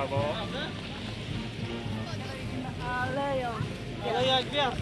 prawo. Aleją. Ale jak gwiazd.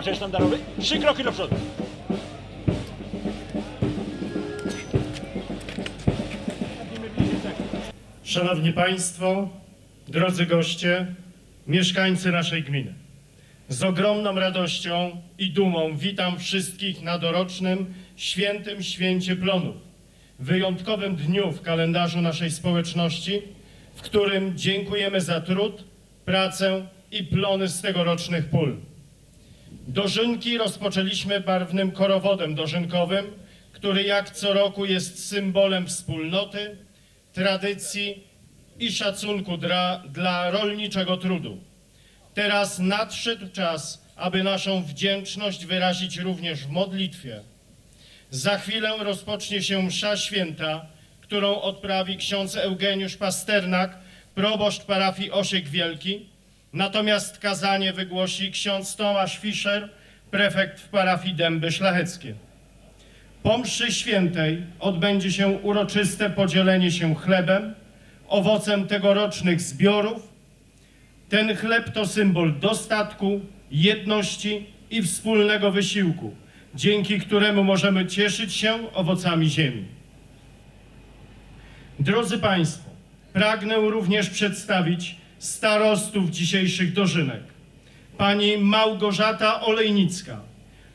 Poczekaj sztandarowy, trzy kroki do przodu. Szanowni Państwo, drodzy goście, mieszkańcy naszej gminy. Z ogromną radością i dumą witam wszystkich na dorocznym świętym święcie plonów, wyjątkowym dniu w kalendarzu naszej społeczności, w którym dziękujemy za trud, pracę i plony z tegorocznych pól. Dożynki rozpoczęliśmy barwnym korowodem dożynkowym, który jak co roku jest symbolem wspólnoty, tradycji i szacunku dla, dla rolniczego trudu. Teraz nadszedł czas, aby naszą wdzięczność wyrazić również w modlitwie. Za chwilę rozpocznie się msza święta, którą odprawi ksiądz Eugeniusz Pasternak, proboszcz parafii Osiek Wielki. Natomiast kazanie wygłosi ksiądz Tomasz Fischer, prefekt w parafii Dęby Szlacheckie. Po mszy świętej odbędzie się uroczyste podzielenie się chlebem, owocem tegorocznych zbiorów. Ten chleb to symbol dostatku, jedności i wspólnego wysiłku, dzięki któremu możemy cieszyć się owocami ziemi. Drodzy Państwo, pragnę również przedstawić starostów dzisiejszych dożynek. Pani Małgorzata Olejnicka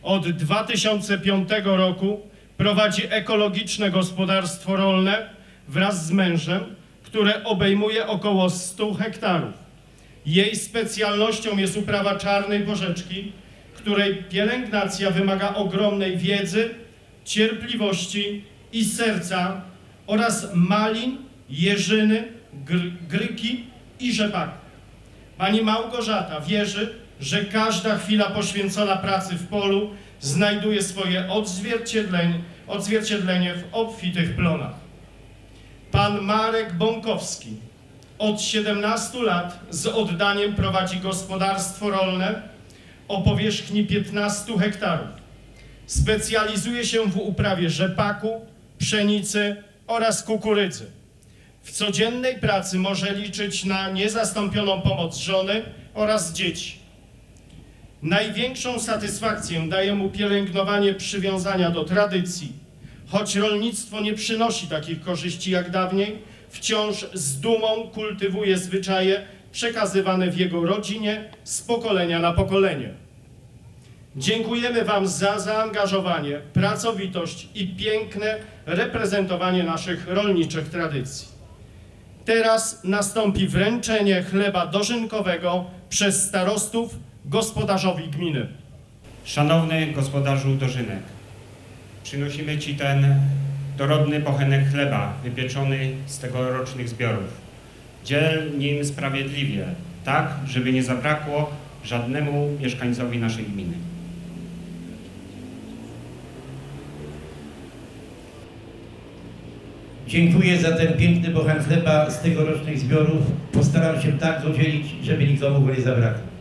od 2005 roku prowadzi ekologiczne gospodarstwo rolne wraz z mężem, które obejmuje około 100 hektarów. Jej specjalnością jest uprawa czarnej porzeczki, której pielęgnacja wymaga ogromnej wiedzy, cierpliwości i serca oraz malin, jeżyny, gr- gryki i rzepaki. Pani Małgorzata wierzy, że każda chwila poświęcona pracy w polu znajduje swoje odzwierciedlenie, odzwierciedlenie w obfitych plonach. Pan Marek Bąkowski od 17 lat z oddaniem prowadzi gospodarstwo rolne o powierzchni 15 hektarów. Specjalizuje się w uprawie rzepaku, pszenicy oraz kukurydzy. W codziennej pracy może liczyć na niezastąpioną pomoc żony oraz dzieci. Największą satysfakcję daje mu pielęgnowanie przywiązania do tradycji. Choć rolnictwo nie przynosi takich korzyści jak dawniej, wciąż z dumą kultywuje zwyczaje przekazywane w jego rodzinie z pokolenia na pokolenie. Dziękujemy Wam za zaangażowanie, pracowitość i piękne reprezentowanie naszych rolniczych tradycji. Teraz nastąpi wręczenie chleba dożynkowego przez starostów gospodarzowi gminy. Szanowny gospodarzu Dożynek, przynosimy Ci ten dorodny bochenek chleba wypieczony z tegorocznych zbiorów. Dziel nim sprawiedliwie, tak, żeby nie zabrakło żadnemu mieszkańcowi naszej gminy. Dziękuję za ten piękny bochan chleba z tegorocznych zbiorów. Postaram się tak udzielić, żeby nikomu go nie zabrakło.